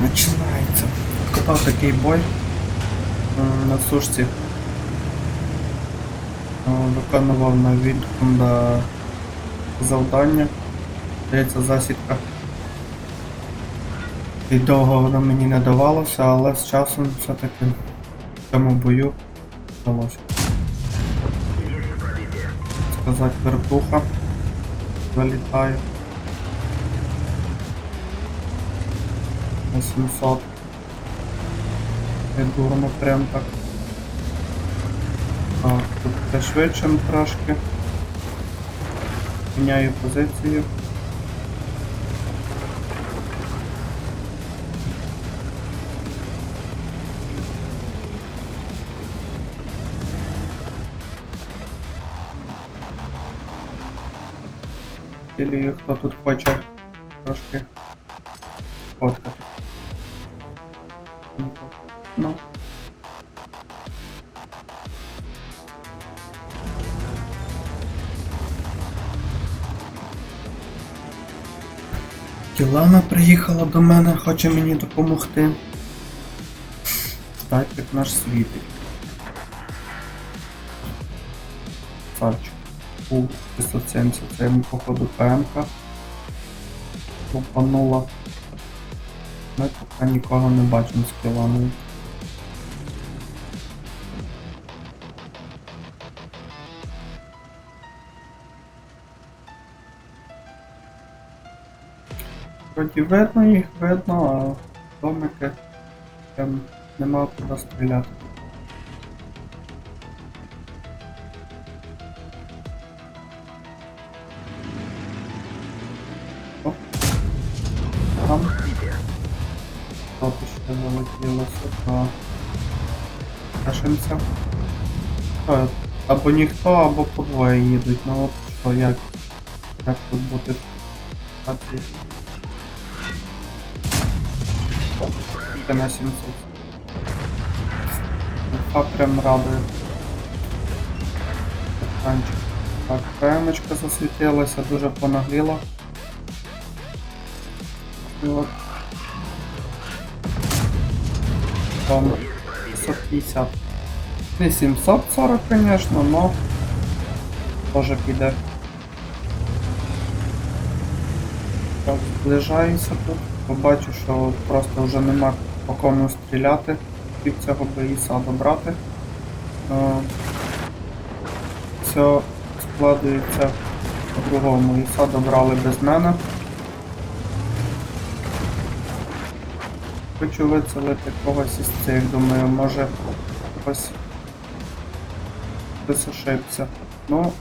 Починається. Катав такий бой на сушці. Е, Виконував на відкунда завдання. Здається, засідка. І довго воно мені не давалося, але з часом все-таки в цьому бою вдалося. Сказати, вертуха залітає. На 700. Не дурно прям так. Так, тут пришвидшим трошки. Міняю позицію. Или хто тут хоче трошки фоткати. Ділана приїхала до мене, хоче мені допомогти. Так, як наш світик. Сальчик. У 570, це йому походу ПМК. Попанула. Ми поки нікого не бачимо з Кіланою. Вроді видно їх, видно, а домики там нема куди стріляти. О, там Хто ще залетіло сюди. Е, Або ніхто, або по двоє їдуть. Ну от що, як, як тут бути в? Це на 700. Інфа прям радує. Танчик. Так, ПМочка засвітилася, дуже от. Там 750. Не 740, конечно, но тоже піде. Так, зближаюся тут. Побачу, що просто вже нема по кому стріляти. Пів цього боїса добрати. Е, Все складується по-другому. Іса добрали без мене. Хочу вицелити когось із цих, думаю, може хтось хтось ошибся. Ну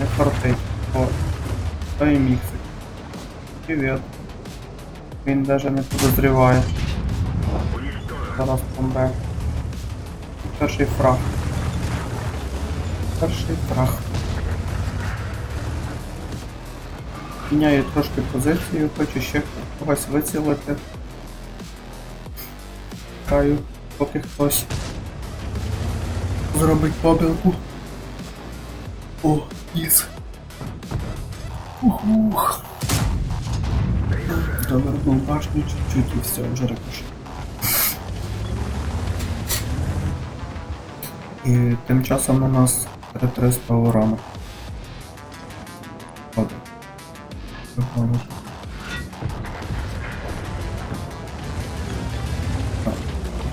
не фартить. О, то і Привіт. Він навіть не подозріває. Зараз помре. Перший фраг. Перший фраг. Міняю трошки позицію, хочу ще когось вицілити. Чекаю, поки хтось зробить побілку. О, їс. Ух. Довернув башню чуть-чуть і все, вже рикошет. І тим часом у нас 300 урану. Ходить. Виходить. Так,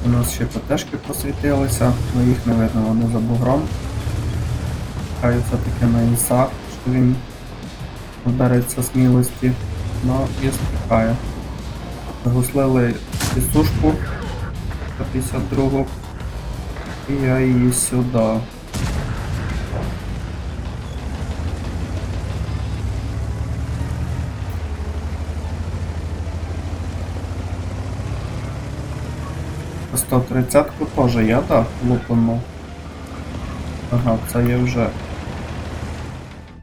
У нас ще ПТшки посвітилися, але їх не видно, вони за бугром. Хай все-таки на Іса, що він набереться смілості, но і спікає. Загуслили пісушку 152 і я її сюди. По 130-ку теж я, так, лупанув. Ага, це я вже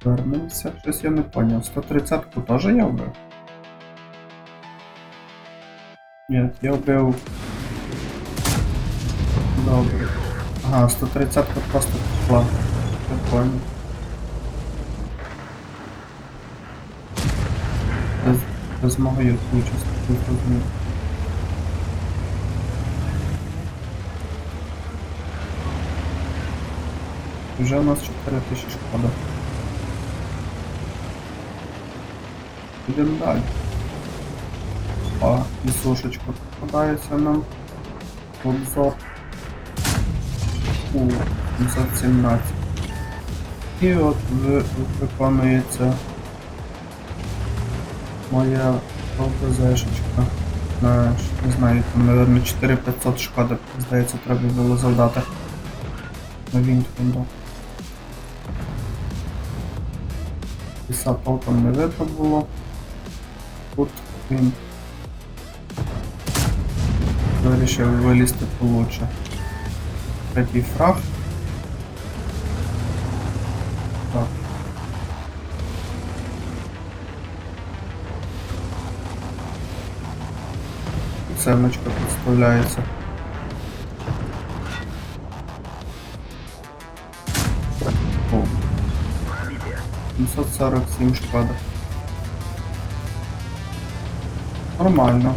вернувся. Щось я не поняв. 130-ку теж я вбив? Ні, я вбив. Добре. Ага, 130-ка просто пішла. Я понял. Це Без моєї участі, ти зрозумів. Вже у нас 4 тисячі шкода. Йдемо далі. А, і попадається нам. Обзор. У 717. І от виконується моя ОПЗшечка. На, не знаю, там, наверное, 4500 шкоди, здається, треба було завдати. На Вінтфінду. Піса толком не видно було. Тут він вирішив вилізти получше. Третій фраг. Так. Семечка підставляється. О. 747 шкода. Нормально.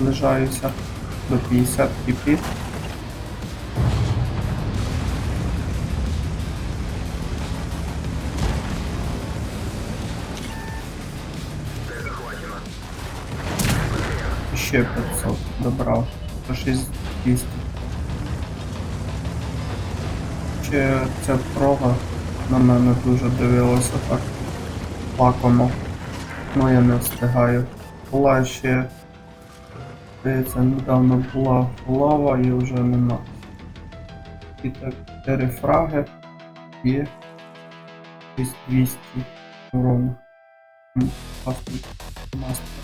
Наближаюся до 50 кіпі. Ще 500 добрав. До 6200. Ще ця прога на мене дуже дивилася так лакомо. Ну я не встигаю. Була ще. Здається, недавно була лава і вже нема. І так, 4 фраги є. Десь 200 урону. Мастер.